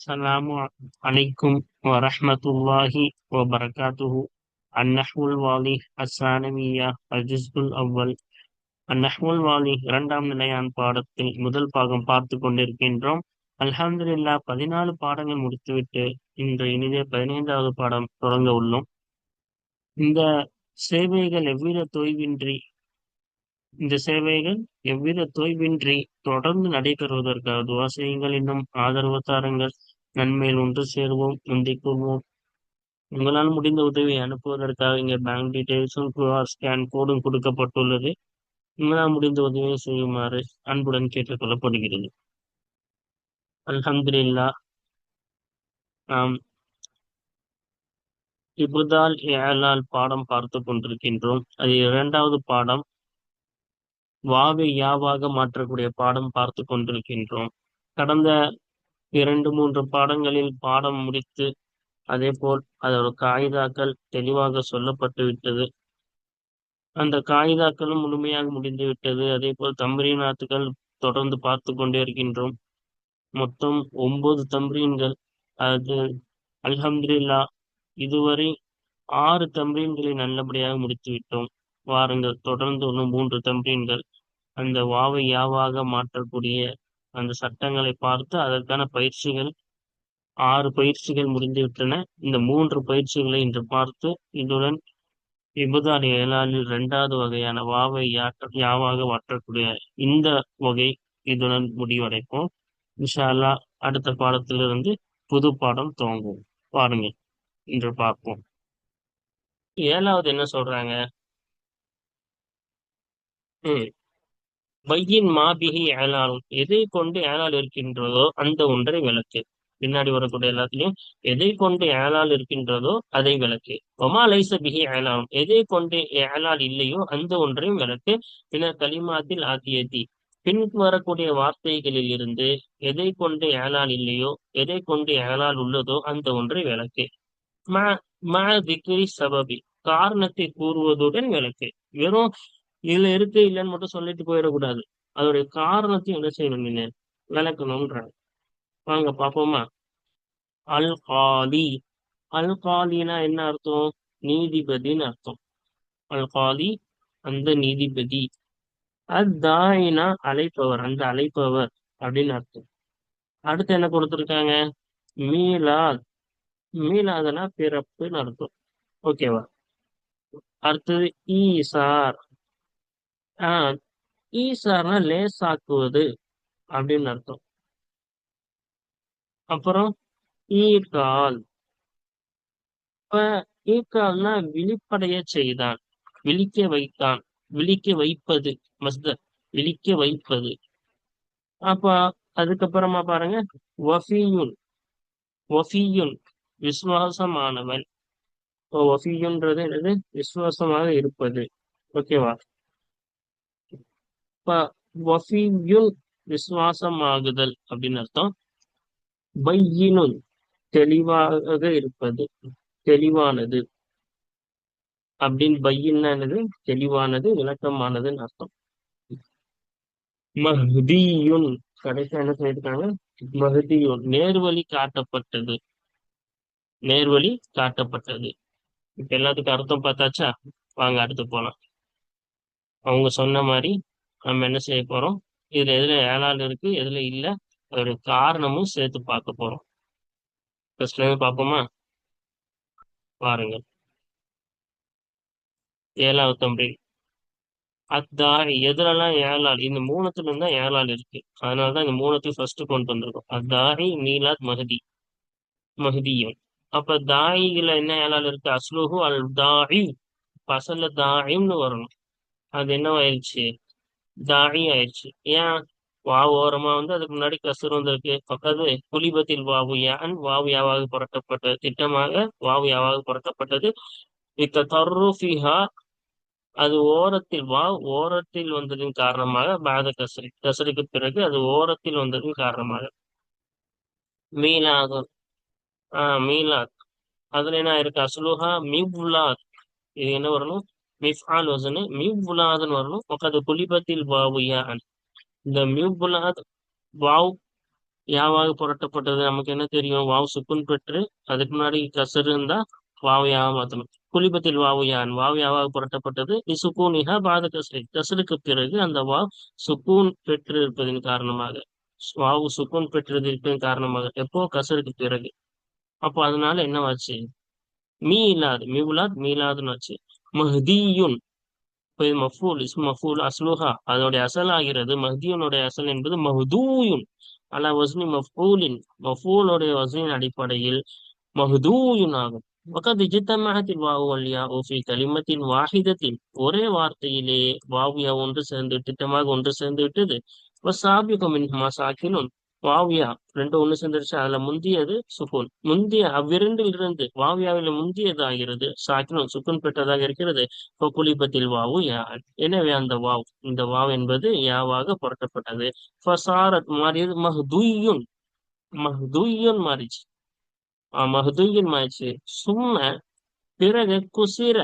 السلام عليكم ورحمة الله وبركاته. النحو الوالي الثانوية الجزء الأول. அந்நஹ்முல் வாலி இரண்டாம் நிலையான் பாடத்தில் முதல் பாகம் பார்த்து கொண்டிருக்கின்றோம். அல்ஹம்துல்லா பதினாலு பாடங்கள் முடித்துவிட்டு இன்று இனிதே பதினைந்தாவது பாடம் தொடங்க உள்ளோம். இந்த சேவைகள் எவ்வித தொய்வின்றி இந்த சேவைகள் எவ்வித தொய்வின்றி தொடர்ந்து நடைபெறுவதற்காக துவா செய்யுங்கள். இன்னும் ஆதரவு தாருங்கள். நன்மையில் ஒன்று சேருவோம் முந்திக் கூறுவோம். உங்களால் முடிந்த உதவியை அனுப்புவதற்காக இங்கே பேங்க் டீடைல்ஸும் கியூஆர் ஸ்கேன் கோடும் கொடுக்கப்பட்டுள்ளது. உங்களால் முடிந்த உதவியை செய்யுமாறு அன்புடன் கேட்டுக்கொள்ளப்படுகிறது. அல்ஹம்துலில்லா நாம் இபுதால் ஏலால் பாடம் பார்த்து கொண்டிருக்கின்றோம். அது இரண்டாவது பாடம். வாவை யாவாக மாற்றக்கூடிய பாடம் பார்த்து கொண்டிருக்கின்றோம். கடந்த இரண்டு மூன்று பாடங்களில் பாடம் முடித்து அதே போல் அதோட காகிதாக்கள் தெளிவாக சொல்லப்பட்டு விட்டது. அந்த காகிதாக்களும் முழுமையாக முடிந்து விட்டது. அதே போல் தம்பரீனாத்துகள் தொடர்ந்து பார்த்து கொண்டே இருக்கின்றோம். மொத்தம் ஒன்பது தம்பரீன்கள். அது அல்ஹம்துல்லா இதுவரை ஆறு தம்பரீன்களை நல்லபடியாக முடித்து விட்டோம். வாருங்கள் தொடர்ந்து ஒன்று மூன்று தம்பரீன்கள். அந்த வாவை யாவாக மாற்றக்கூடிய அந்த சட்டங்களை பார்த்து அதற்கான பயிற்சிகள் ஆறு பயிற்சிகள் முடிந்துவிட்டன. இந்த மூன்று பயிற்சிகளை இன்று பார்த்து இதுடன் இபுதால் ஏழாளில் இரண்டாவது வகையான வாவை யாவாக மாற்றக்கூடிய இந்த வகை இதுடன் முடிவடைப்போம். விஷாலா அடுத்த பாடத்திலிருந்து புது பாடம் துவங்கும் பாருங்க இன்று பார்ப்போம். ஏழாவது என்ன சொல்றாங்க? ம். வையின் மாபிகி ஏலாலும் எதை கொண்டு ஏலால் இருக்கின்றதோ அந்த ஒன்றை விளக்கு. பின்னாடி வரக்கூடிய எல்லாத்துலயும் எதை கொண்டு ஏலால் இருக்கின்றதோ அதை விளக்கு. ஒமா லைச பிகி ஏலாலும் எதை கொண்டு ஏலால் இல்லையோ அந்த ஒன்றையும் விளக்கு. பின்னர் களிமாத்தில் ஆத்தியத்தி பின் வரக்கூடிய வார்த்தைகளில் இருந்து எதை கொண்டு ஏலால் இல்லையோ எதை கொண்டு ஏலால் உள்ளதோ அந்த ஒன்றை விளக்கு. ம திக்ரி சபபி. காரணத்தை கூறுவதுடன் விளக்கு. வெறும் இதுல இருக்கு இல்லைன்னு மட்டும் சொல்லிட்டு போயிடக்கூடாது. அதோடைய காரணத்தையும் என்ன செய்யணும் நீங்க விளக்கணும்ன்ற வாங்க பாப்போமா அல் காலி அல் காலினா என்ன அர்த்தம்? நீதிபதினு அர்த்தம். அல் காலி அந்த நீதிபதி. அத்தாயினா அழைப்பவர் அந்த அழைப்பவர் அப்படின்னு அர்த்தம். அடுத்து என்ன கொடுத்துருக்காங்க? மீலாத். மீலாதனா பிறப்புன்னு அர்த்தம். ஓகேவா? அடுத்தது ஈசார். ஆஹ் ஈசார்னா லேசாக்குவது அப்படின்னு அர்த்தம். அப்புறம் ஈர்கால் இப்ப ஈர்கால்னா விழிப்படைய செய்தான். விழிக்க வைத்தான். விழிக்க வைப்பது. மஸ்தர் விழிக்க வைப்பது. அப்ப அதுக்கப்புறமா பாருங்க. வஃபியுன். வஃபியுன் விசுவாசமானவன். இப்போ வஃபியுன்றது என்னது? விசுவாசமாக இருப்பது. ஓகேவா? விசுவாசமாகுதல் அப்படின்னு அர்த்தம். பையினுன் தெளிவாக இருப்பது தெளிவானது. அப்படின்னு பையின்னா என்னது? தெளிவானது விளக்கமானதுன்னு அர்த்தம். மஹ்தியுன் கடைசி என்ன சொல்லியிருக்காங்க? மஹ்தியுன் நேர்வழி காட்டப்பட்டது. நேர்வழி காட்டப்பட்டது. இப்ப எல்லாத்துக்கும் அர்த்தம் பார்த்தாச்சா? வாங்க அடுத்து போலாம். அவங்க சொன்ன மாதிரி நம்ம என்ன செய்ய போறோம்? இதுல எதுல ஏழாள் இருக்கு எதுல இல்ல அதோட காரணமும் சேர்த்து பார்க்க போறோம். பாப்போமா இருந்து பார்ப்போமா? பாருங்க. ஏழாவது தம்பி. அத்தாய் எதுலலாம் ஏழாள் இந்த மூணத்துல இருந்தா ஏழாள் இருக்கு. அதனாலதான் இந்த மூணத்தையும் ஃபர்ஸ்ட் கொண்டு வந்திருக்கோம். அத்தாரி மீலாத் மஹதி மஹதியும் அப்ப தாயில என்ன ஏழாள் இருக்கு? அஸ்லுஹு அல் தாயு பசல்ல தாயும்னு வரணும். அது என்னவாயிருச்சு? தாயி ஆயிடுச்சு ஏன்? வாவு ஓரமா வந்து அதுக்கு முன்னாடி கசுர் வந்திருக்கு. பக்கத்து குலிபத்தில் வாவு யான் வாவு யாவாக புரட்டப்பட்டது. திட்டமாக வாவு யாவாக புரட்டப்பட்டது. வித்த தர்ருஃபிஹா அது ஓரத்தில் வா ஓரத்தில் வந்ததின் காரணமாக பாத கசரி கசரிக்கு பிறகு அது ஓரத்தில் வந்ததின் காரணமாக. மீலாகும் ஆஹ் மீலாத் அதுல என்ன இருக்கு அசுலுஹா மிவ்லாத். இது என்ன வரணும்? மிஃபால் வசனு மியூபுலாதுன்னு வரணும் ஒக்கது குலிபத்தில் வாவு யான். இந்த மியூபுலாத் வாவ் யாவாக புரட்டப்பட்டது நமக்கு என்ன தெரியும்? வாவ் சுக்குன் பெற்று அதுக்கு முன்னாடி கசர் இருந்தா வாவ் யாவா மாத்தணும். குலிபத்தில் வாவு யான். வாவ் யாவாக புரட்டப்பட்டது இசுக்கூனிஹா பாத கசரி கசருக்கு பிறகு அந்த வாவ் சுக்கூன் பெற்று இருப்பதன் காரணமாக. வாவு சுக்கூன் பெற்றது இருப்பதன் காரணமாக. எப்போ? கசருக்கு பிறகு. அப்போ அதனால என்னவாச்சு? மீ இல்லாது. மீவுலாத் மீலாதுன்னு ஆச்சு. மஹ்தியுன். மஃபூல் இஸ் மஃபூல் அஸ்லுஹா அதனுடைய அசல் ஆகிறது மஹ்தியுனுடைய அசல் என்பது மஹ்தூயுன். அலா வஸ்னி மஃபூலின். மஃபூலுடைய வசனின் அடிப்படையில் மஹ்தூயுன் ஆகும். வகத் இஜ்தமஹத்தில் வாவு அல்லியா ஃபி கலிமத்தின் வாஹிதத்தில் ஒரே வார்த்தையிலே வாவியா ஒன்று சேர்ந்து திட்டமாக ஒன்று சேர்ந்து விட்டது. வசாபிகம் மின்ஹுமா வாவியா ரெண்டு ஒண்ணு சேர்ந்துருச்சு. அதுல முந்தியது சுகுன் முந்திய அவ்விரண்டில் இருந்து வாவியாவில முந்தியது ஆகிறது சுக்குன் பெற்றதாக இருக்கிறது. குலிபத்தில் வாவு யா. எனவே அந்த வாவ் இந்த வாவ் என்பது யாவாக புரட்டப்பட்டது. ஃபசாரத் மாறியது மஹ்துய்யுன் மஹ்துய்யுன் மாறிச்சு. மஹ்துய்யுன் மாறிச்சு. சும்ம பிறகு குசிர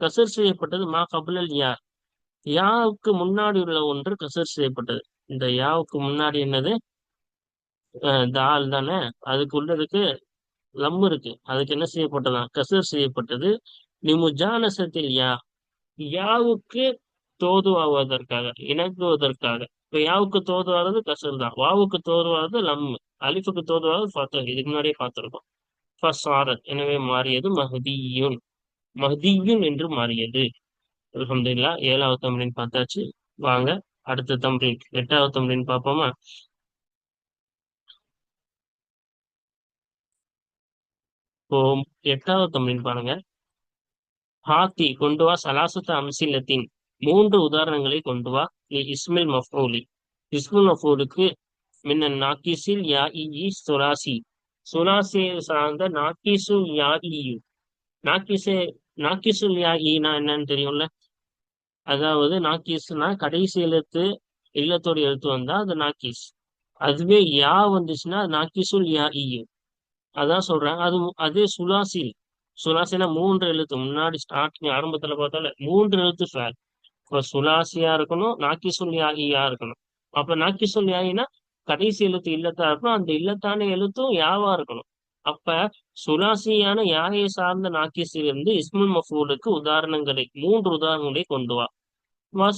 கசர் செய்யப்பட்டது மா கபலல் யார் யாவுக்கு முன்னாடி உள்ள ஒன்று கசர் செய்யப்பட்டது. இந்த யாவுக்கு முன்னாடி என்னது? தால் தானே? அதுக்கு உள்ளதுக்கு லம் இருக்கு. அதுக்கு என்ன செய்யப்பட்டதான் கசர் செய்யப்பட்டது. நிமுஜானசத்தில் யா. யாவுக்கு தோதுவாவதற்காக இணங்குவதற்காக. இப்ப யாவுக்கு தோதுவாகிறது? கசர் தான். வாவுக்கு தோதுவாகிறது லம். அலிஃபுக்கு தோதுவாகிறது ஃபத்தர் இதுக்கு முன்னாடியே பார்த்திருக்கோம். ஃபசாரத் எனவே மாறியது மஹதியுன். மஹதியுன் என்று மாறியது. அலமதுல்லா ஏழாவது தம்ரின் பார்த்தாச்சு. வாங்க அடுத்த தம்ரின். எட்டாவது தம்ரின் பார்ப்போமா? இப்போ எட்டாவது தமிழ் பாருங்க. ஹாத்தி கொண்டு வா சலாசத்த அம்சிலத்தின் மூன்று உதாரணங்களை கொண்டு வா. இஸ்மில் மஃபூலி. இஸ்முல் மஃபூலுக்கு மின்ன நாக்கிசில் யா இ சுலாசி. சுலாசி சார்ந்த நாக்கிசு யா இயு நாக்கிசே நாக்கிசுல் யா ஈனா என்னன்னு தெரியும்ல? அதாவது நாக்கிஸ்னா கடைசி எழுத்து இல்லத்தோட எழுத்து வந்தா அது நாக்கிஸ். அதுவே யா வந்துச்சுன்னா நாக்கிசுல் யா இயு அதான் சொல்றேன். அது அதே சுலாசி சுலாசினா மூன்று எழுத்து. முன்னாடி ஸ்டார்டிங் ஆரம்பத்துல பார்த்தால மூன்று எழுத்து ஃபேல் இப்போ சுலாசியா இருக்கணும் நாக்கி சொல்லியா இருக்கணும். அப்ப நாக்கி சொல்லியாயினா கடைசி எழுத்து இல்லத்தா இருக்கணும். அந்த இல்லத்தான எழுத்தும் யாவா இருக்கணும். அப்ப சுலாசியான யாயை சார்ந்த நாக்கிசிலிருந்து இஸ்முல் மஃபூலுக்கு உதாரணங்களை மூன்று உதாரணங்களை கொண்டு வா.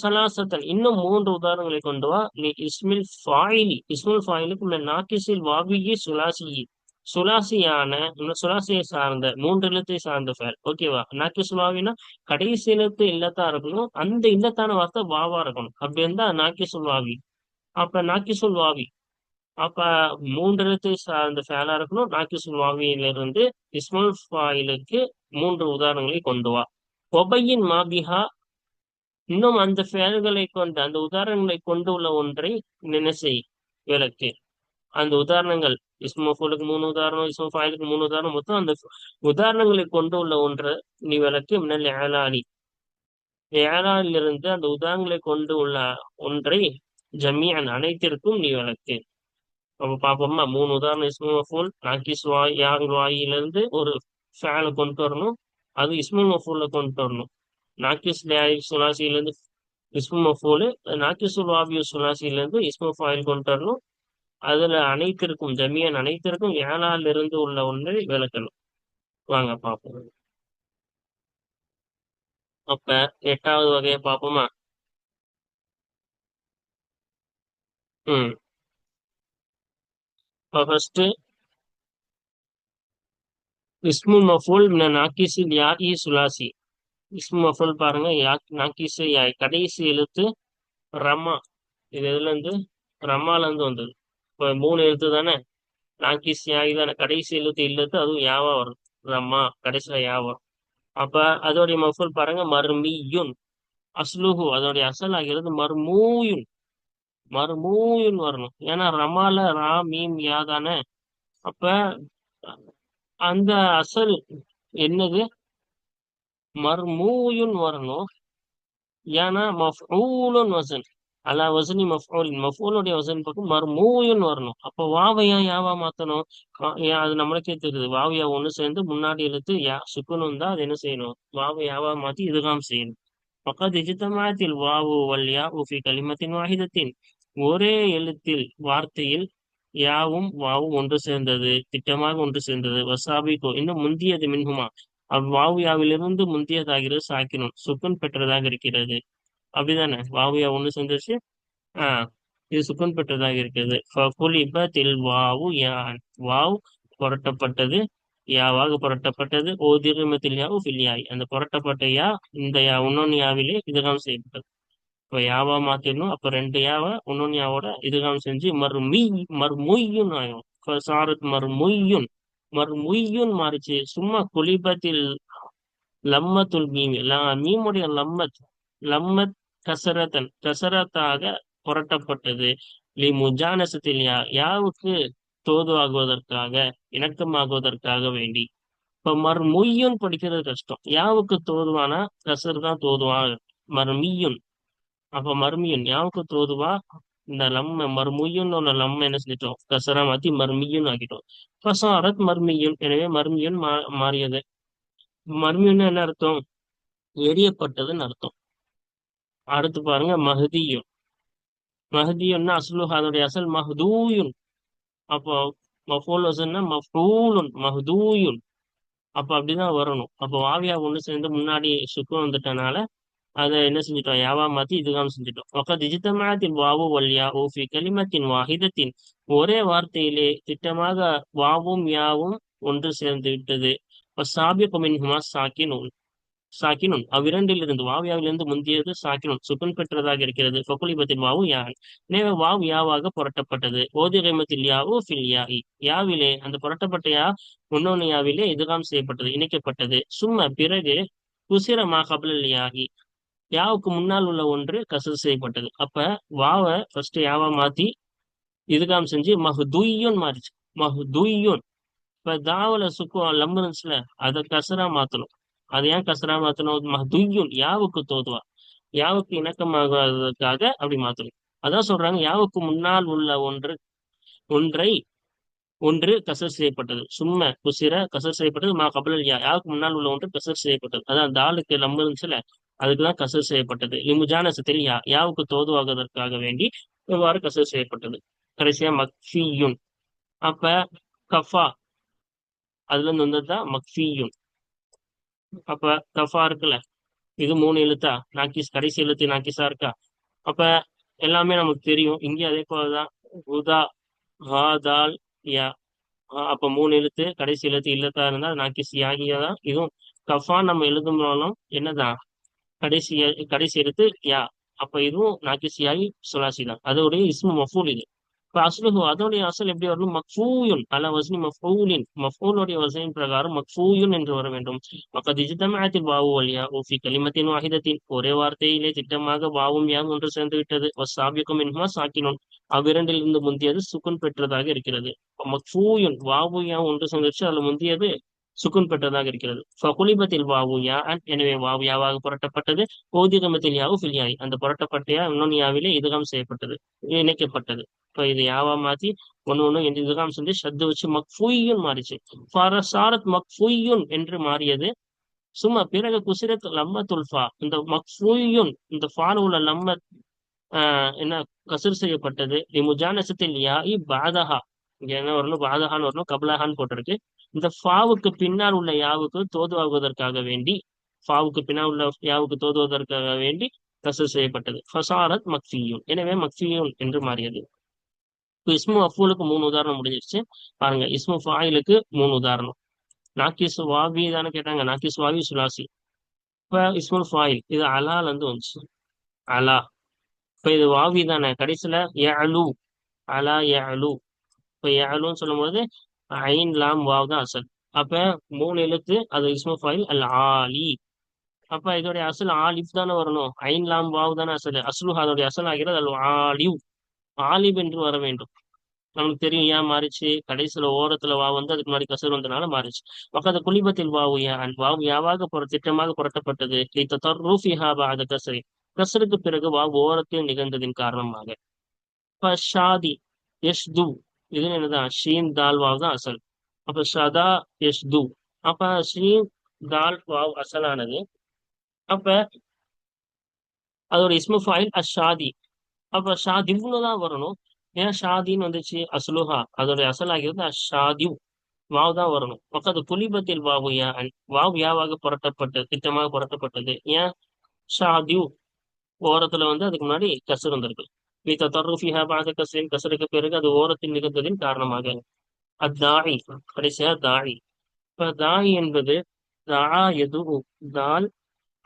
சலாசத்தன். இன்னும் மூன்று உதாரணங்களை கொண்டு வா. நீ இஸ்மில் ஃபாயிலி. இஸ்முல் ஃபாயிலுக்கு நாக்கிசில் வாபியி சுலாசியி சுலாசியான சுலாசியை சார்ந்த மூன்று எழுத்தை சார்ந்த ஃபேல் ஓகேவா நாக்கி சுலாவினா கடைசி எழுத்து இல்லத்தா இருக்கணும். அந்த இல்லத்தான வார்த்தை வாவா இருக்கணும். அப்படி இருந்தா நாக்கி சுல்வாவி அப்ப நாக்கி சுல்வாவி அப்ப மூன்று எழுத்தை சார்ந்த ஃபேலா இருக்கணும். நாக்கி சுல்வாவியிலிருந்து இஸ்மல் ஃபாயிலுக்கு மூன்று உதாரணங்களை கொண்டு வா. ஒபையின் மாபிஹா. இன்னும் அந்த ஃபேல்களை கொண்டு அந்த உதாரணங்களை கொண்டு உள்ள ஒன்றை நினைசை விளக்கு. அந்த உதாரணங்கள் இஸ்மஃபூலுக்கு மூணு உதாரணம் இஸ்மோ ஃபாயிலுக்கு மூணு உதாரணம் மொத்தம் அந்த உதாரணங்களை கொண்டு உள்ள ஒன்றை நீ விளக்கு மின்னல் ஏலானி ஏலானிலிருந்து அந்த உதாரணங்களை கொண்டு உள்ள ஒன்றை ஜமியன் அனைத்திற்கும் நீ விளக்கு. அப்ப பாப்போமா மூணு உதாரணம் இஸ்மஃபூல் நாக்கிஸ் வாய் யாங் வாயிலிருந்து ஒரு ஃபேலை கொண்டு வரணும் அது இஸ்மு மஃபூல்ல கொண்டு வரணும். நாக்கிஸ் சுலாசியிலிருந்து இஸ்மு மஃபூலு நாக்கிசுல் வாபியு சுலாசியிலிருந்து இஸ்மு ஃபாயில் கொண்டு வரணும் அதுல அனைத்திற்கும் ஜமியன் அனைத்திற்கும் ஏழால் இருந்து உள்ள ஒன்றை விளக்கணும். வாங்க பார்ப்போம். அப்ப எட்டாவது வகையை பார்ப்போமா? ம். இப்போ ஃபர்ஸ்ட் இஸ்மு மஃபூல் நாக்கிசில் யா இ சுலாசி. இஸ்மு மஃபூல் பாருங்க யா நாக்கிசு யா கடைசி எழுத்து ரமா. இது எதுல இருந்து? ரமால இருந்து வந்தது. இப்போ மூணு எழுத்து தானே? நாக்கிஸ் யாகி தானே? கடைசி எழுத்து இல்லத்து அதுவும் யாவா வரும். ரம்மா கடைசியில யாவா அப்ப அதோடைய மஃபுல் பாருங்க மர்மியுன். அஸ்லுஹு அதோடைய அசல் ஆகிறது மர்மூயுன். மர்மூயுன் வரணும். ஏன்னா ரமால ரா மீம் யா தானே? அப்ப அந்த அசல் என்னது? மர்மூயுன் வரணும். ஏன்னா மஃபூலுன் வசன். அலா வசனி மஃபூலின் மஃபூலுடைய வசன் பக்கம் மர்மூயுன்னு வரணும். அப்போ வாவையா யாவா மாத்தணும்? அது நம்மளுக்கே தெரியுது. வாவையா ஒன்று சேர்ந்து முன்னாடி எழுத்து யா சுக்குன்னு தான் அது என்ன செய்யணும்? வாவை யாவா மாத்தி இதுதான் செய்யணும். பக்கத்து இஜித்தமாத்தில் வாவு வல்யா உஃபி களிமத்தின் வாஹிதத்தின். ஒரே எழுத்தில் வார்த்தையில் யாவும் வாவும் ஒன்று சேர்ந்தது திட்டமாக ஒன்று சேர்ந்தது. வசாபிகோ இன்னும் முந்தியது மின்ஹுமா. அவ்வாவு யாவிலிருந்து முந்தியதாகிறது சாக்கினும். சுக்குன் பெற்றதாக இருக்கிறது. அப்படிதானே? வாவியா ஒன்று சேர்ந்துருச்சு ஆஹ் இது சுக்கன் பெற்றதாக இருக்கிறது ஃபகுலிபத்தில் வாவு யான். வாவ் புரட்டப்பட்டது. யாவாக புரட்டப்பட்டது. ஓதிருமத்தில் யாவு ஃபில்யாய் அந்த புரட்டப்பட்ட யா இந்த யா இன்னொன்று யாவிலே இதுகாம் செய்யப்பட்டது. இப்போ யாவா மாத்திரணும். அப்ப ரெண்டு யாவை இன்னொன்று யாவோட இதுகாம் செஞ்சு மறுமீ மறுமொய்யுன் ஆகும் சாரத் மறுமொய்யுன். மறுமொய்யுன் மாறிச்சு. சும்மா குலிபத்தில் லம்மத்துல் மீம். மீமுடைய லம்மத். லம்மத் கசரத்தன் கசரத்தாக புரட்டப்பட்டது. லி முஜானசத்தில் யா யாவுக்கு தோதுவாகுவதற்காக இணக்கமாகுவதற்காக வேண்டி. இப்ப மர்முய்யுன் படிக்கிறது கஷ்டம். யாவுக்கு தோதுவானா கசர் தான் தோதுவா மர்மியுன் அப்ப மர்மியுன் யாவுக்கு தோதுவா? இந்த லம்ம மர்முய்யுன் உள்ள லம்ம என்ன செஞ்சிட்டோம் கசரா மாத்தி மர்மியுன் ஆக்கிட்டோம். ஃபசாரத் மர்மியுன் எனவே மர்மியுன் மா மாறியது. மர்மியுன்னு என்ன அர்த்தம்? எரியப்பட்டதுன்னு அர்த்தம். அடுத்து பாருங்க மஹதியும். மஹதியும்னா அஸ்லுஹ் அதோடைய அசல் மஹதூயுன். அப்போ மஃபூல் வசன்னா மஃபூலுன் மஹதூயுன். அப்போ அப்படிதான் வரணும். அப்போ வாவியா ஒன்று சேர்ந்து முன்னாடி சுக்கு வந்துட்டனால அதை என்ன செஞ்சிட்டோம்? யாவா மாத்தி இதுதான் செஞ்சிட்டோம். ஒக்க திஜித்தமானத்தின் வாவு வல்யா ஓஃபி கலிமத்தின் வாஹிதத்தின். ஒரே வார்த்தையிலே திட்டமாக வாவும் யாவும் ஒன்று சேர்ந்து விட்டது. சாபிய நூல் சாக்கினும். அவ்விரண்டிலிருந்து வாவியாவிலிருந்து முந்தியது சாக்கினும். சுக்குன் பெற்றதாக இருக்கிறது. ஃபகுலிபத்தில் வாவு யான்? எனவே வாவ் யாவாக புரட்டப்பட்டது. ஓதிகைமத்தில் யாவு ஃபில் யாஇ யாவிலே அந்த புரட்டப்பட்ட யா முன்னோன யாவிலே இதுகாம் செய்யப்பட்டது இணைக்கப்பட்டது. சும்மா பிறகு குசிரமா கபலல் யாகி யாவுக்கு முன்னால் உள்ள ஒன்று கசது செய்யப்பட்டது. அப்ப வாவை ஃபர்ஸ்ட் யாவா மாத்தி இதுகாம் செஞ்சு மஹ்துய்யுன் மாறிச்சு. மஹ்துய்யுன் இப்ப தாவல சுக்கு லம்புனுச்சுல அதை கசரா மாத்தணும். அது ஏன் கசரா மாத்தணும் மதுயுன் யாவுக்கு தோதுவா? யாவுக்கு இணக்கமாகாததுக்காக அப்படி மாத்தணும் அதான் சொல்றாங்க யாவுக்கு முன்னால் உள்ள ஒன்று ஒன்றை ஒன்று கசர் செய்யப்பட்டது. சும்மா குசிர கசர் செய்யப்பட்டது மா கபலல் யா யாவுக்கு முன்னால் உள்ள ஒன்று கசர் செய்யப்பட்டது. அதான் தாலுக்கு லம்பு இருந்துச்சுல அதுக்குதான் கசர் செய்யப்பட்டது. லிமுஜானசத்தில் யா யாவுக்கு தோதுவாகுவதற்காக வேண்டி இவ்வாறு கசர் செய்யப்பட்டது. கடைசியா மக்ஃபியுன். அப்ப கஃபா அதுல இருந்து வந்ததுதான் மக்ஃபியுன். அப்ப கஃபா இருக்குல்ல? இது மூணு எழுத்தா? நாக்கிஸ் கடைசி எழுத்து நாக்கிஸா இருக்கா? அப்ப எல்லாமே நமக்கு தெரியும். இங்கே அதே போலதான். உதா ஹா தால் யா. ஆஹ் அப்ப மூணு எழுத்து கடைசி எழுத்து இல்லத்தா இருந்தா நாக்கிஸ் யாகியா தான். இதுவும் கஃபா நம்ம எழுதும்னாலும் என்னதான்? கடைசி கடைசி எழுத்து யா. அப்ப இதுவும் நாக்கிஸ் யாகி சுலாசி தான். அதோடைய இஸ்மு மஃபூல் இது. இப்ப அதோடைய அசல் எப்படி வரணும் மக்ஃபூயுன் அல வசனி மஃபூலின் மஃபூலுடைய வசனின் பிரகாரம் மக்ஃபூயுன் என்று வர வேண்டும். வக்கத் இஜ்தமஅத்தில் வாவு வழியா ஓஃபி கலிமத்தின் வாகிதத்தின் ஒரே வார்த்தையிலே திட்டமாக வாவும் யாவும் ஒன்று சேர்ந்து விட்டது. வசாபிக்கும் மின்ஹுமா சாக்கினுன். அவ்விரண்டிலிருந்து முந்தியது சுக்குன் பெற்றதாக இருக்கிறது. மக்ஃபூயுன் வாவு யாம் ஒன்று சேர்ந்துச்சு அதுல முந்தியது சுக்குன் பெற்றதாக இருக்கிறது. ஃபகுலிபத்தில் வாவு யா அன் எனவே வாவு யாவாக புரட்டப்பட்டது. ஓதிகமத்தில் யாவு ஃபில்யாய் அந்த புரட்டப்பட்ட யா இன்னொன்று யாவிலே செய்யப்பட்டது. இணைக்கப்பட்டது. இப்போ இது யாவா மாத்தி ஒன்று ஒண்ணு என்று இதுகாம் செஞ்சு ஷத்து வச்சு மக்ஃபூயுன் மாறிச்சு. சாரத் மக்ஃபூயுன் என்று மாறியது. சும்மா பிறகு குசிரத் லம்ம துல்ஃபா இந்த மக்ஃபூயுன் இந்த ஃபால உள்ள லம்ம ஆஹ் என்ன கசூர் செய்யப்பட்டது. இமுஜானசத்தில் இ பாதஹா. இங்க என்ன வரணும் பாதகான் வரணும் கபலஹான்னு போட்டிருக்கு. இந்த ஃபாவுக்கு பின்னால் உள்ள யாவுக்கு தோதுவாகுவதற்காக வேண்டி ஃபாவுக்கு பின்னால் உள்ள யாவுக்கு தோதுவதற்காக வேண்டி கசல் செய்யப்பட்டது. ஃபசாரத் மக்ஃபியூன். எனவே மக்ஃபியூன் என்று மாறியது. இப்போ இஸ்மு அஃபூலுக்கு மூணு உதாரணம் முடிஞ்சிருச்சு. பாருங்க இஸ்மு ஃபாயிலுக்கு மூணு உதாரணம். நாக்கிஸ் வாவி தானே கேட்டாங்க. நாக்கிஸ் வாவி சுலாசி. இப்ப இஸ்முல் ஃபாயில் இது அலால இருந்து வந்துச்சு. அலா. இப்ப இது வாவி தானே. கடைசியில அலு அலா அலு இப்போ யஅலுன்னு சொல்லும்போது ஐன் லாம் வாவ் தான் அசல். அப்ப மூணு எழுத்து அது இஸ்மு ஃபாயில் அல் ஆலி. அப்ப இதோடைய அசல் ஆலிஃப் தானே வரணும். ஐன் லாம் வாவ் தானே அசல். அஸ்லு அதோடைய அசல் ஆகிறது அல் ஆலிவ். ஆலிப் என்று வர வேண்டும். நமக்கு தெரியும் ஏன் மாறிச்சு? கடைசியில ஓரத்துல வா வந்து அதுக்கு முன்னாடி கசர் வந்தனால மாறிச்சு. பக்கத்து குளிபத்தில் வாவு யான் வாவு யாவாக புற திட்டமாக புரட்டப்பட்டது. ரூஃபிஹா கசரி. கசருக்கு பிறகு வாவு ஓரத்தில் நிகழ்ந்ததின் காரணமாக. இப்ப ஷாதி யஷ்து இது என்னதான் ஷீன் தால் வாவ் தான் அசல். அப்ப ஷதா து அப்ப ஷீன் தால் வாவ் அசலானது. அப்ப அதோட இஸ்மு ஃபாயில் அஷாதி. அப்ப ஷாதிவ்னு தான் வரணும். ஏன் ஷாதின்னு வந்துச்சு? அசலுஹா அதோட அசல் அசலாகிறது அஷாதிவ் வாவ் தான் வரணும். பக்கத்து புலிபத்தில் வாவு யா வாவ் யாவாக புரட்டப்பட்டது திட்டமாக புரட்டப்பட்டது. ஏன்? ஷாதிவ் ஓரத்துல வந்து அதுக்கு முன்னாடி கசு வந்திருக்கு. நீ தருஃபிஹா பாத கசரின் கசருக்கு பிறகு அது ஓரத்தில் நிகழ்ந்ததின் காரணமாக அத்தாயி கடைசியா தாயி இப்ப தாயி என்பது தா எது தால்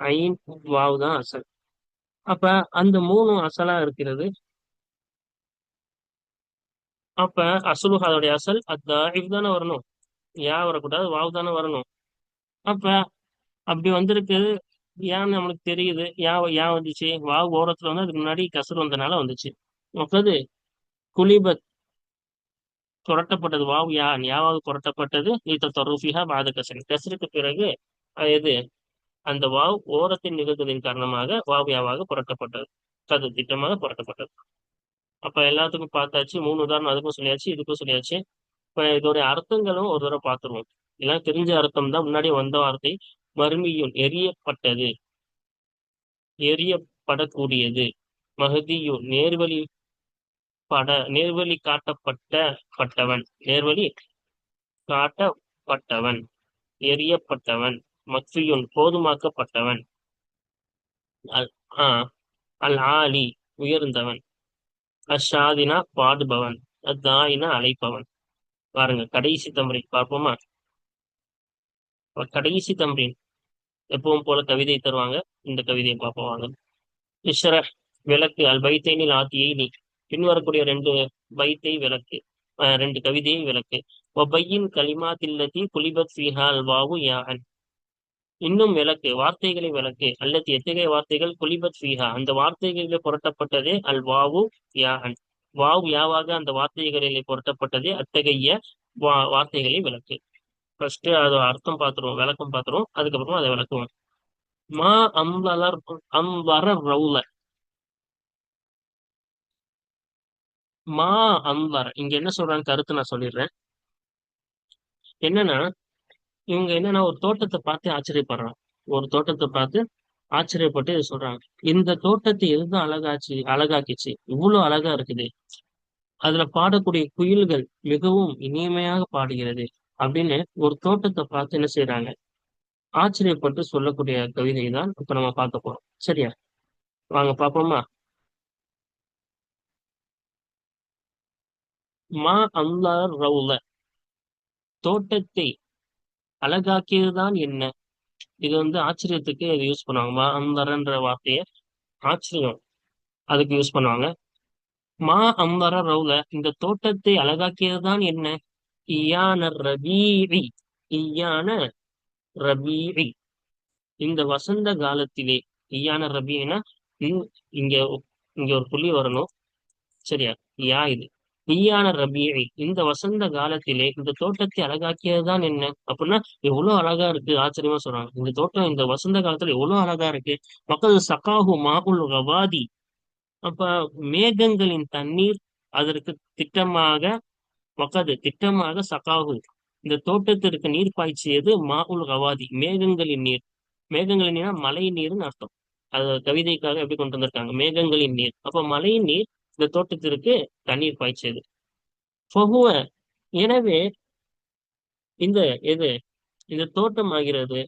ஐன் வாவ் தான் அசல் அப்ப அந்த மூணு அசலா இருக்கிறது அப்ப அசலு அதோடைய அசல் அத்தாயிப் தானே வரணும் யா வரக்கூடாது வாவ் தானே வரணும் அப்ப அப்படி வந்திருக்கு ஏன்னு நம்மளுக்கு தெரியுது. ஏன் ஏன் வந்துச்சு. வாவ் ஓரத்துல வந்து அதுக்கு முன்னாடி கசர் வந்தனால வந்துச்சு. மற்றது குலிபத் துரட்டப்பட்டது வாவ் யா யாவாக புரட்டப்பட்டது. ஈத்த தொருஃபிஹா பாத கசன் கசருக்கு பிறகு அது எது? அந்த வாவ் ஓரத்தின் நிகழ்ந்ததின் காரணமாக வாவ் யாவாக புரட்டப்பட்டது. கது திட்டமாக புரட்டப்பட்டது. அப்ப எல்லாத்துக்கும் பார்த்தாச்சு. மூணு உதாரணம் அதுக்கும் சொல்லியாச்சு இதுக்கும் சொல்லியாச்சு. இப்ப இதோடைய அர்த்தங்களும் ஒரு தடவை பார்த்துருவோம். எல்லாம் தெரிஞ்ச அர்த்தம் தான். முன்னாடி வந்த வார்த்தை. மருமியும் எரியப்பட்டது எரியப்படக்கூடியது மகதியும் நேர்வழி பட நேர்வழி காட்டப்பட்ட பட்டவன் நேர்வழி காட்டப்பட்டவன். எரியப்பட்டவன் மக்ஃபியுன் போதுமாக்கப்பட்டவன். அல் ஆலி உயர்ந்தவன். அஷாதினா பாடுபவன். அத்தாயினா அழைப்பவன். பாருங்க கடைசி தம்பரின் பார்ப்போமா? கடைசி தம்பரின் எப்பவும் போல கவிதை தருவாங்க. இந்த கவிதையை பார்ப்போம் வாங்க. இஷ்ர விளக்கு அல் பைத்தேனில் ஆத்தியை நீ பின்வரக்கூடிய ரெண்டு பைத்தை விளக்கு ரெண்டு கவிதையை விளக்கு. ஒபையின் கலிமாத்தில்லதி குலிபத் ஃபிஹா அல் யான் இன்னும் விளக்கு வார்த்தைகளை விளக்கு. அல்லது எத்தகைய வார்த்தைகள் குலிபத் ஃபீஹா? அந்த வார்த்தைகளிலே புரட்டப்பட்டதே அல் வாவு யான் வாவ் யாவாக அந்த வார்த்தைகளிலே புரட்டப்பட்டதே? அத்தகைய வா வார்த்தைகளை விளக்கு. ஃபர்ஸ்ட் அது அர்த்தம் பார்த்துருவோம் விளக்கம் பார்த்துருவோம் அதுக்கப்புறமா அதை விளக்குவோம். மா அம்பலர் அம்பர ரவுல. மா அம்பர் இங்க என்ன சொல்றாங்க கருத்து நான் சொல்லிடுறேன். என்னன்னா இவங்க என்னன்னா ஒரு தோட்டத்தை பார்த்து ஆச்சரியப்படுறாங்க. ஒரு தோட்டத்தை பார்த்து ஆச்சரியப்பட்டு சொல்றாங்க. இந்த தோட்டத்தை எதுதான் அழகாச்சு அழகாக்கிச்சு? இவ்வளவு அழகா இருக்குது. அதுல பாடக்கூடிய குயில்கள் மிகவும் இனிமையாக பாடுகிறது. அப்படின்னு ஒரு தோட்டத்தை பார்த்து என்ன செய்யறாங்க ஆச்சரியப்பட்டு சொல்லக்கூடிய கவிதை தான் இப்ப நம்ம பார்க்க போறோம். சரியா? வாங்க பாப்போமா மா அல்லா ரவுல. தோட்டத்தை அழகாக்கியதுதான் என்ன? இது வந்து ஆச்சரியத்துக்கு அது யூஸ் பண்ணுவாங்க. மா அந்தரன்ற வார்த்தைய ஆச்சரியம் அதுக்கு யூஸ் பண்ணுவாங்க. மா அம்பர ரவுல இந்த தோட்டத்தை அழகாக்கியதுதான் என்ன? இயான ரபீரி இயான ரபீரி. இந்த வசந்த காலத்திலே இயான ரபீனா இங்க இங்க ஒரு புள்ளி வரணும். சரியா? யா இது. ஈயான ரபியை இந்த வசந்த காலத்திலே இந்த தோட்டத்தை அழகாக்கியதுதான் என்ன அப்படின்னா எவ்வளவு அழகா இருக்கு ஆச்சரியமா சொல்றாங்க. இந்த தோட்டம் இந்த வசந்த காலத்துல எவ்வளவு அழகா இருக்கு. மக்கள் சகாஹு மாகுல் கவாதி அப்ப மேகங்களின் தண்ணீர் அதற்கு திட்டமாக மக்கது திட்டமாக சகாகு இந்த தோட்டத்திற்கு நீர் பாய்ச்சியது மாகுல் கவாதி மேகங்களின் நீர். மேகங்களின் நீர் மழை நீர்னு அர்த்தம். அது கவிதைக்காக எப்படி கொண்டு வந்திருக்காங்க? மேகங்களின் நீர். அப்ப மழை நீர் இந்த தோட்டத்திற்கு தண்ணீர் பாய்ச்சியது. பாய்ச்சது எனவே இந்த எது? இந்த தோட்டம் ஆகிறது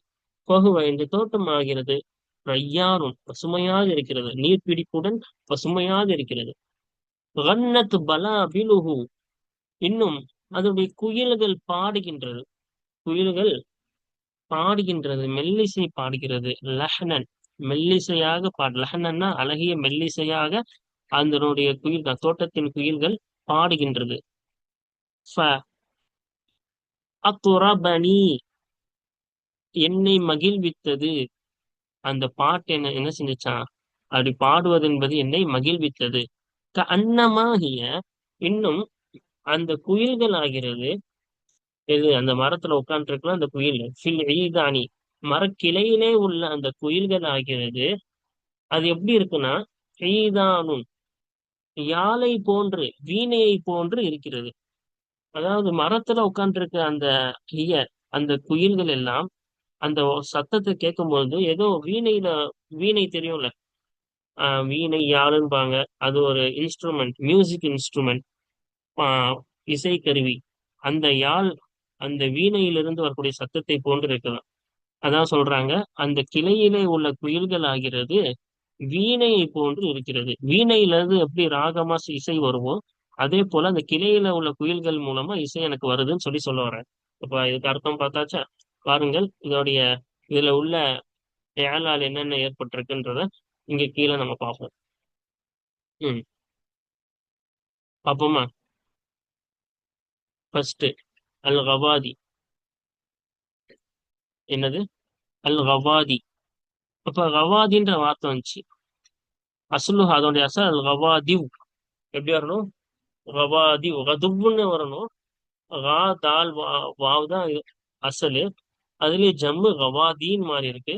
பகுவ இந்த தோட்டம் ஆகிறது ரையாரும் பசுமையாக இருக்கிறது. நீர் பிடிப்புடன் பசுமையாக இருக்கிறது. ரன்னத்து பலா பிலுகு இன்னும் அதனுடைய குயில்கள் பாடுகின்றது. குயில்கள் பாடுகின்றது மெல்லிசை பாடுகிறது. லஹனன் மெல்லிசையாக பாடு லஹனன்னா அழகிய மெல்லிசையாக அதனுடைய குயில்கள் தோட்டத்தின் குயில்கள் பாடுகின்றது. என்னை மகிழ்வித்தது. அந்த பாட்டு என்ன என்ன செஞ்சுச்சான் அப்படி பாடுவது என்பது என்னை மகிழ்வித்தது. அன்னமாகிய இன்னும் அந்த குயில்கள் ஆகிறது. எது? அந்த மரத்துல உட்காந்துருக்கலாம் அந்த குயில். ஃபில் ஈதானி. மரக்கிளையிலே உள்ள அந்த குயில்கள் ஆகிறது. அது எப்படி இருக்குன்னா ஈதானும் யாழை போன்று வீணையை போன்று இருக்கிறது. அதாவது மரத்துல உட்காந்துருக்க அந்த ஈய அந்த குயில்கள் எல்லாம் அந்த சத்தத்தை கேட்கும் பொழுது ஏதோ வீணையில வீணை தெரியும்ல. ஆஹ் வீணை யாழும்பாங்க. அது ஒரு இன்ஸ்ட்ருமெண்ட் மியூசிக் இன்ஸ்ட்ருமெண்ட் இசைக்கருவி. அந்த யாழ் அந்த வீணையிலிருந்து வரக்கூடிய சத்தத்தை போன்று இருக்கலாம் அதான் சொல்றாங்க அந்த கிளையிலே உள்ள குயில்கள் ஆகிறது வீணையை போன்று இருக்கிறது. வீணையிலிருந்து எப்படி ராகமா இசை வருமோ அதே போல அந்த கிளையில உள்ள குயில்கள் மூலமா இசை எனக்கு வருதுன்னு சொல்லி சொல்ல வரேன் இப்ப இதுக்கு அர்த்தம் பார்த்தாச்சா? பாருங்கள் இதோடைய இதுல உள்ள ஏழால் என்னென்ன ஏற்பட்டிருக்குன்றத இங்க கீழே நம்ம பார்ப்போம். ம். பார்ப்போமா? ஃபர்ஸ்ட் அல் கவாதி என்னது? அல் கவாதி அப்ப கவாதின்ற வார்த்தை வந்துச்சு. அசுலு அதோடைய அசல் அல் கவாதிவ் எப்படி வரணும்? கவாதிவ் கதுப்னு வரணும். கா தால் வாவ் தான் அசலு. அதுலயே ஜம்மு கவாதீன் மாதிரி இருக்கு.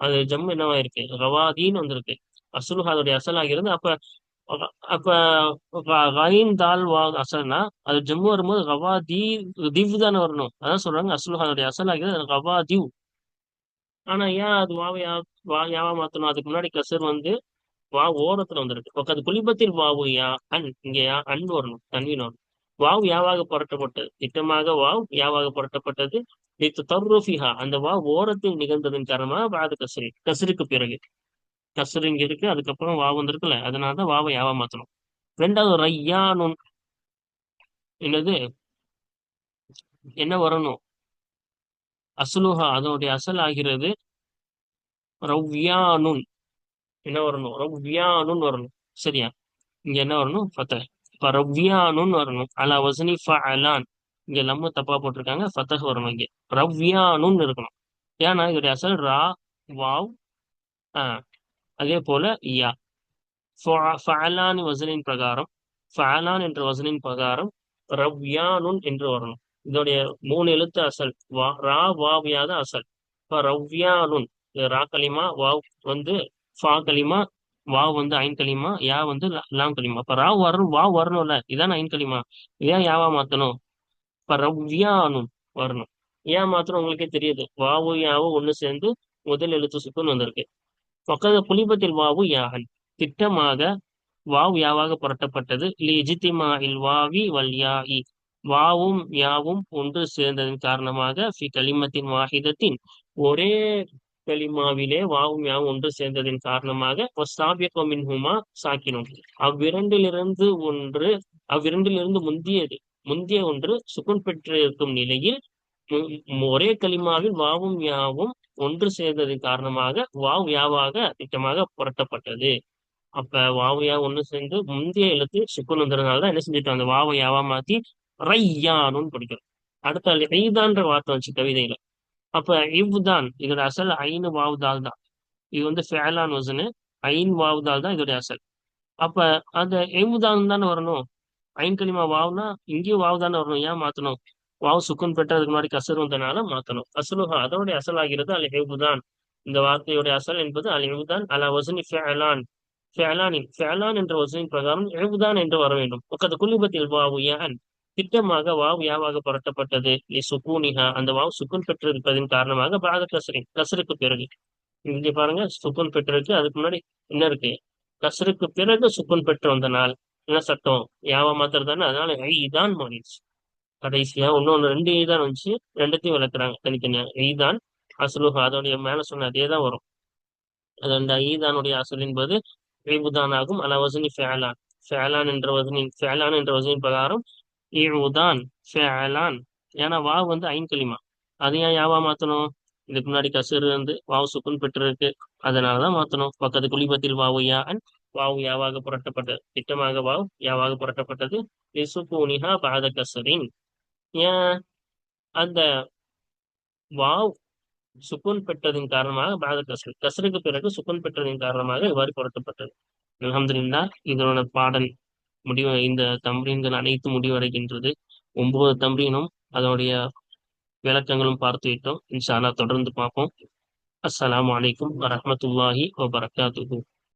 அது ஜம்மு என்னவா இருக்கு? கவாதீன் வந்திருக்கு. அசுலுஹா அதோடைய அசல் ஆகிறது அப்ப அப்ப கைன் தால் வா அசல்னா அது ஜம்மு வரும்போது ரவா தீவ் திவ் தானே வரணும். அதான் சொல்றாங்க அசுலு அசல் ஆகிறது ரவா தீவ். ஆனா ஏன் அது வாவை வா யாவா மாத்தணும்? அதுக்கு முன்னாடி கசர் வந்து வா ஓரத்துல வந்திருக்கு. பக்கத்து குளிபத்தில் வாவு யா அன் இங்க யா அன் வரணும் தன்வீன் வரணும். வாவ் யாவாக புரட்டப்பட்டது? திட்டமாக வாவ் யாவாக புரட்டப்பட்டது? தர்ருஃபிஹா அந்த வா ஓரத்தில் நிகழ்ந்ததன் காரணமாக வாது கசரி கசருக்கு பிறகு. கசரு இங்க இருக்கு அதுக்கப்புறம் வாவ் வந்திருக்குல்ல அதனாலதான் வாவை யாவா மாத்தணும். ரெண்டாவது ரையானுன் என்னது? என்ன வரணும்? அசுலுஹா அதனுடைய அசல் ஆகிறது ரவ்யானுன் என்ன வரணும்? ரவ்யானுன் வரணும். சரியா? இங்க என்ன வரணும்? ஃபத்தஹ். இப்ப ரவ்யானுன் வரணும். அலா வசனி ஃபலான் இங்க நம்ம தப்பா போட்டிருக்காங்க. ஃபத்தஹ் வரணும் இங்க. ரவ்யானுன் இருக்கணும். ஏன்னா இதோடைய அசல் ரா வாவ் ஆஹ் அதே போல யா ஃபஅலான் வசனின் பிரகாரம் ஃபஅலான் என்ற வசனின் பிரகாரம் ரவ்யானுன் என்று வரணும். இதோடைய மூணு எழுத்து அசல் வா ரா வாவியாத அசல். இப்ப ரவ்யானுன் ரா களிமா வாவ் வந்து ஃபா களிமா வாவ் வந்து ஐன் களிமா யா வந்து லாம் களிமா. இப்ப ரா வரணும் வா வரணும்ல இதான் ஐன் களிமா. ஏன் யாவா மாத்தணும்? இப்ப ரவ்யானுன் வரணும். ஏன் மாத்திரம் உங்களுக்கே தெரியுது. வாவு யாவும் ஒன்னு சேர்ந்து முதல் எழுத்து சுக்குன்னு வந்திருக்கு. பக்கத்து குலிபத்தில் வாவு யாகன் திட்டமாக வாவ் யாவாக புரட்டப்பட்டது? லிஜித்திமா இல் வாவி வல் யாஇ வாவும் யாவும் ஒன்று சேர்ந்ததன் காரணமாக ஃபி கலிமத்தின் வாஹிதத்தின் ஒரே கலிமாவிலே வாவும் யாவும் ஒன்று சேர்ந்ததன் காரணமாக ஹுமா சாக்கினோம் அவ்விரண்டிலிருந்து ஒன்று அவ்விரண்டிலிருந்து முந்தியது முந்திய ஒன்று சுக்குன் பெற்றிருக்கும் நிலையில் ஒரே கலிமாவில் வாவும் யாவும் ஒன்று சேர்ந்தது காரணமாக வாவ்யாவாக திட்டமாக புரட்டப்பட்டது. அப்ப வாவையா ஒன்று சேர்ந்து முந்தைய எழுத்து சுக்குன் வந்ததுனாலதான் என்ன செஞ்சுட்டோம்? அந்த வாவையாவா மாத்தி ரையானுன்னு படிக்கிறோம். அடுத்த ஐதான்ற வார்த்தை வச்சு கவிதையில. அப்ப இவ்தான் இதோட அசல் ஐனு வாவுதால் தான். இது வந்து ஃபேலான் வசனு ஐன் வாவுதால் தான் இதோட அசல். அப்ப அந்த எவ்தான் தானே வரணும்? ஐன் களிமா வாவுனா இங்கேயும் வாவுதானே வரணும்? ஏன் மாத்தணும்? வாவ் சுக்குன் பெற்றதுக்கு முன்னாடி கசர் வந்தனால மாத்தணும். அசலுஹா அதோடைய அசல் ஆகிறது அல் ஹெவுதான் இந்த வார்த்தையுடைய அசல் என்பது அல் ஹெவுதான் அல வசனி ஃபேலான் ஃபேலானின் ஃபேலான் என்ற வசனின் பிரகாரம் எழுதான் என்று வர வேண்டும். ஒக்கது குலிபத்தில் வாவு யான் திட்டமாக வாவ் யாவாக புரட்டப்பட்டது? சுக்கூனிஹா அந்த வாவ் சுக்குன் பெற்றிருப்பதின் காரணமாக பாத கசரின் கசருக்கு பிறகு. இங்கே பாருங்க சுக்குன் பெற்றிருக்கு அதுக்கு முன்னாடி என்ன இருக்கு? கசருக்கு பிறகு சுக்குன் பெற்று வந்த நாள். என்ன சட்டம்? யாவா மாத்திரம் தானே அதனால ஐதான் மாறிடுச்சு. கடைசியா இன்னொன்று ரெண்டு e ஈதான் வந்துச்சு ரெண்டுத்தையும் விளக்குறாங்க. தனித்தனியா. E ஈதான் அசுலுஹா அதோடைய மேல சொன்ன அதே தான் வரும். அது அந்த e ஈதானுடைய அசல் என்பது ஈபுதான் ஆகும். அல வசனி ஃபேலான் ஃபேலான் என்ற வசனின் ஃபேலான் என்ற வசனின் பிரகாரம் இழுதான் ஃபேலான் ஏன்னா வாவ் வந்து ஐங்கலிமா அது ஏன் யாவா மாத்தணும்? இதுக்கு முன்னாடி கசரு வந்து வாவ் சுக்குன் பெற்றிருக்கு. அதனாலதான் மாத்தணும். பக்கத்து குளிபத்தில் வாவு யான் வாவ் யாவாக புரட்டப்பட்டது. திட்டமாக வாவ் யாவாக புரட்டப்பட்டது. லிசுகூனிஹா பாத கசரின். ஏன்? அந்த வாவ் சுக்குன் பெற்றதின் காரணமாக பாத கசரு கசருக்கு பிறகு சுக்குன் பெற்றதின் காரணமாக இவ்வாறு புரட்டப்பட்டது அலமதுல்லா இதனோட பாடல் முடிவு இந்த தம்பரீன்கள் அனைத்து முடிவடைகின்றது. ஒன்பது தம்பரீனும் அதனுடைய விளக்கங்களும் பார்த்து விட்டோம் இன்ஷால்லா தொடர்ந்து பார்ப்போம். அஸ்ஸலாமு அலைக்கும் வரஹமத்துல்லாஹி வபரகாத்துஹு.